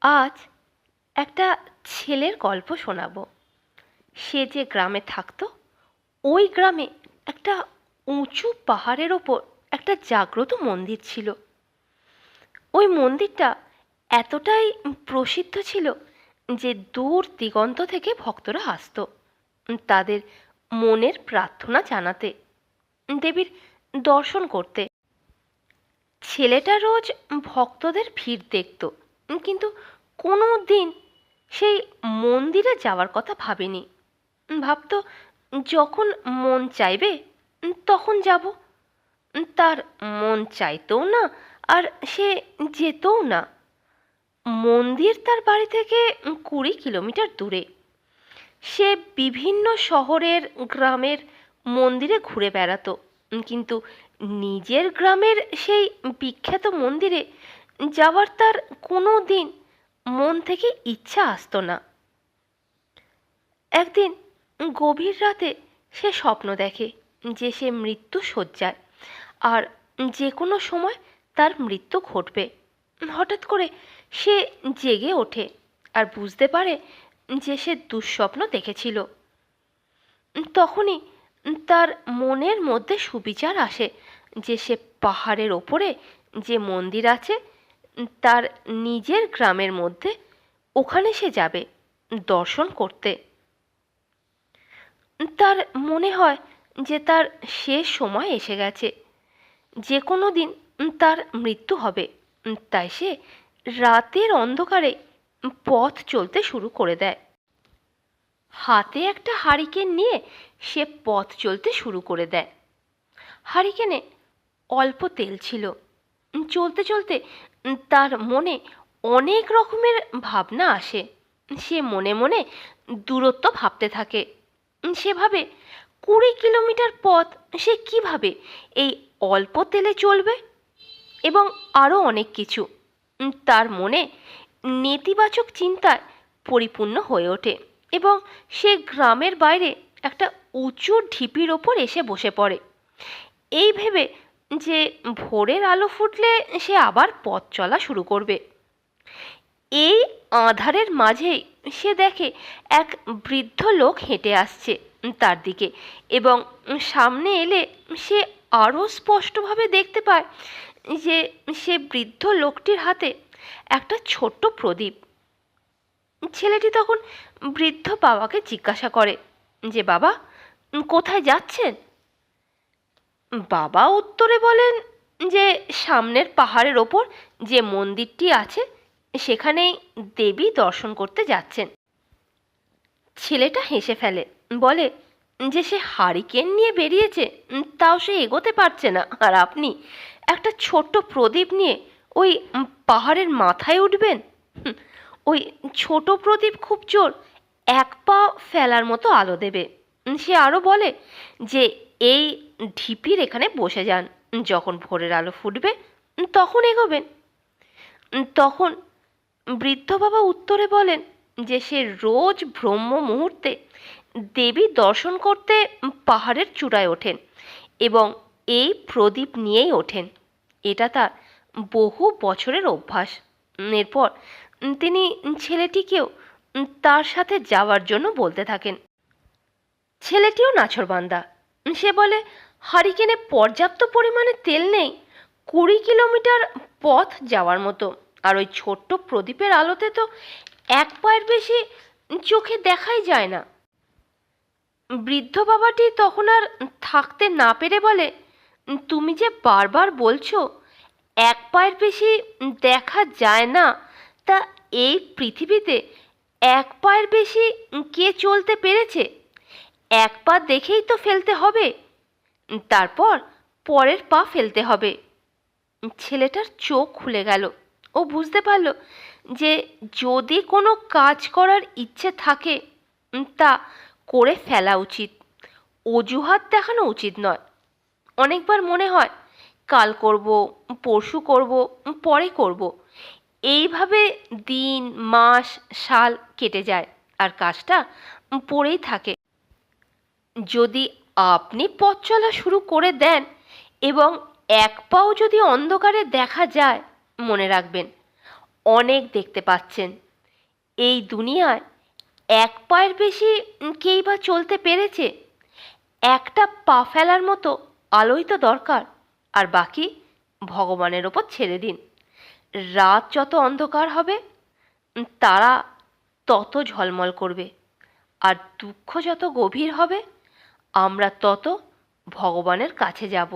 আজ একটা ছেলের গল্প শোনাবো। সে যে গ্রামে থাকতো, ওই গ্রামে একটা উঁচু পাহাড়ের ওপর একটা জাগ্রত মন্দির ছিল। ওই মন্দিরটা এতটাই প্রসিদ্ধ ছিল যে দূর দিগন্ত থেকে ভক্তরা আসতো তাদের মনের প্রার্থনা জানাতে, দেবীর দর্শন করতে। ছেলেটা রোজ ভক্তদের ভিড় দেখতো। কিন্তু কোনো দিন সেই মন্দিরে যাওয়ার কথা ভাবেনি। ভাবতো যখন মন চাইবে তখন যাব। তার মন চাইতেও না, আর সে যেতেও না। মন্দির তার বাড়ি থেকে কুড়ি কিলোমিটার দূরে। সে বিভিন্ন শহরের গ্রামের মন্দিরে ঘুরে বেড়াতো। কিন্তু নিজের গ্রামের সেই বিখ্যাত মন্দিরে যাওয়ার তার কোনো দিন মন থেকে ইচ্ছা আসতো না। একদিন গভীর রাতে সে স্বপ্ন দেখে যে সে মৃত্যু শয্যায় আর যে কোনো সময় তার মৃত্যু ঘটবে। হঠাৎ করে সে জেগে ওঠে আর বুঝতে পারে যে সে দুঃস্বপ্ন দেখেছিল। তখনই তার মনের মধ্যে সুবিচার আসে যে সে পাহাড়ের ওপরে যে মন্দির আছে তার নিজের গ্রামের মধ্যে ওখানে সে যাবে দর্শন করতে। তার মনে হয় যে তার শেষ সময় এসে গেছে। যে কোনো দিন তার মৃত্যু হবে। তাই সে রাতের অন্ধকারে পথ চলতে শুরু করে দেয়। হাতে একটা হারিকেন নিয়ে সে পথ চলতে শুরু করে দেয়। হারিকেনে অল্প তেল ছিল। চলতে চলতে তার মনে অনেক রকমের ভাবনা আসে। সে মনে মনে দূরত্ব ভাবতে থাকে। সেভাবে কুড়ি কিলোমিটার পথ সে কীভাবে এই অল্প তেলে চলবে এবং আরও অনেক কিছু তার মনে নেতিবাচক চিন্তায় পরিপূর্ণ হয়ে ওঠে এবং সে গ্রামের বাইরে একটা উঁচু ঢিপির ওপর এসে বসে পড়ে। এই ভেবে যে ভোরের আলো ফুটলে সে আবার পথ চলা শুরু করবে। এই আধারের মাঝেই সে দেখে এক বৃদ্ধ লোক হেঁটে আসছে তার দিকে এবং সামনে এলে সে আরও স্পষ্টভাবে দেখতে পায় যে সে বৃদ্ধ লোকটির হাতে একটা ছোট্ট প্রদীপ। ছেলেটি তখন বৃদ্ধ বাবাকে জিজ্ঞাসা করে যে, বাবা, কোথায় যাচ্ছেন? বাবা উত্তরে বলেন যে, সামনের পাহাড়ের ওপর যে মন্দিরটি আছে, সেখানেই দেবী দর্শন করতে যাচ্ছেন। ছেলেটা হেসে ফেলে, বলে, যে সে হারিকেন নিয়ে বেরিয়েছে, তাও সে এগোতে পারছে না। আর আপনি একটা ছোট্ট প্রদীপ নিয়ে ওই পাহাড়ের মাথায় উঠবেন? ওই ছোট প্রদীপ খুব জোর, এক পা ফেলার মতো আলো দেবে। সে আরও বলে যে এই ঢিপির এখানে বসে যান। যখন ভোরের আলো ফুটবে, তখন এগোবেন। তখন বৃদ্ধ বাবা উত্তরে বলেন যে, সে রোজ ব্রহ্ম মুহূর্তে দেবী দর্শন করতে পাহাড়ের চূড়ায় ওঠেন এবং এই প্রদীপ নিয়েই ওঠেন। এটা তার বহু বছরের অভ্যাস। এরপর তিনি ছেলেটিকেও তার সাথে যাওয়ার জন্য বলতে থাকেন, ছেলেটিও নাছরবান্দা সে বলে, হারিকেনে পর্যাপ্ত পরিমাণে তেল নেই, কুড়ি কিলোমিটার পথ যাওয়ার মতো। আর ওই ছোট্ট প্রদীপের আলোতে তো এক পায়ের বেশি চোখে দেখাই যায় না। বৃদ্ধ বাবাটি তখন আর থাকতে না পেরে বলে, তুমি যে বারবার বলছো, এক পায়ের বেশি দেখা যায় না, তা এই পৃথিবীতে এক পায়ের বেশি কে চলতে পেরেছে? এক পা দেখেই তো ফেলতে হবে। তারপর পরের পা ফেলতে হবে। ছেলেটার চোখ খুলে গেল। ও বুঝতে পারল যে যদি কোনো কাজ করার ইচ্ছে থাকে, তা করে ফেলা উচিত। অজুহাত দেখানো উচিত নয়। অনেকবার মনে হয়, কাল করব, পরশু করব, পরে করব। এইভাবে দিন, মাস, সাল কেটে যায় আর কাজটা পড়েই থাকে। যদি আপনি পথ চলা শুরু করে দেন এবং এক পাও যদি অন্ধকারে দেখা যায়, মনে রাখবেন, অনেক দেখতে পাচ্ছেন। এই দুনিয়ায় এক পায়ের বেশি কেই বা চলতে পেরেছে? একটা পা ফেলার মতো আলোই তো দরকার, আর বাকি ভগবানের ওপর ছেড়ে দিন। রাত যত অন্ধকার হবে, তারা তত ঝলমল করবে, আর দুঃখ যত গভীর হবে আমরা তত ভগবানের কাছে যাব।